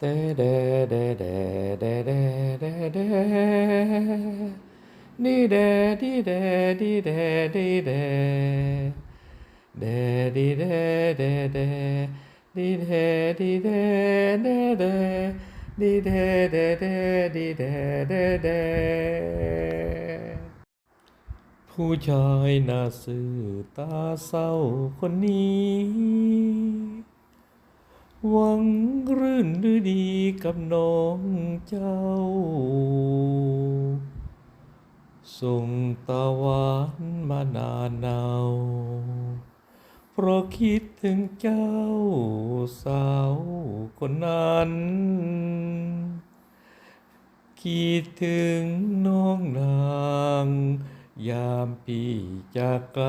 เดเดเดเดเดเดเดเดนี่เดดีเดดีเดดีเดเดดีเดเดเดดีเดดีเดเดเดดีเดเดเดดีเดเดเดผู้ชายหน้าซื่อตาเศร้าคนนี้ หวังรื่นฤดีกับน้องเจ้า ส่งตาหวานมานานนาวเพราะคิดถึงเจ้าสาวคนนั้นคิดถึงน้องนาง ยามพี่จากไกล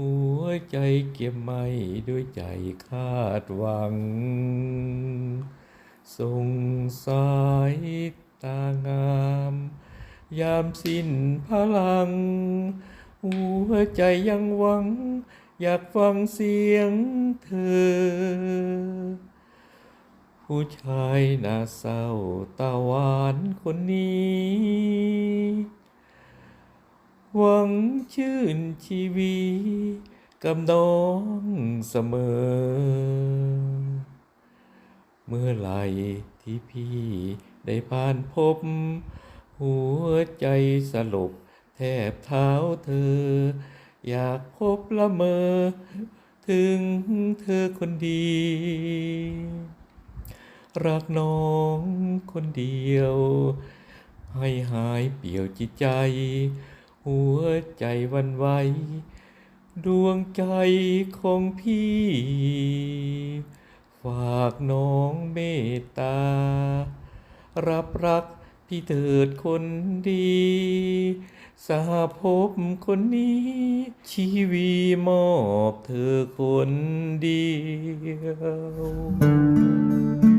หัวใจเก็บไม่ด้วยใจคาดหวัง ส่งสายตางาม ยามสิ้นพลัง หัวใจยังหวัง อยากฟังเสียงเธอ ผู้ชายหน้าเศร้าตาหวานคนนี้หวังชื่นชีวี กับน้องเสมอ เมื่อไหร่ที่พี่ได้ผ่านพบ หัวใจสลบแทบเท้าเธอ อยากพบละเมอ ถึงเธอคนดี รักน้องคนเดียว ให้หายเปี่ยวจิตใจ หัวใจวันไหว ดวงใจของพี่ ฝากน้องเมตตา รับรักพี่เถิดคนดีสหภพคนนี้ ชีวีมอบเธอคนเดียว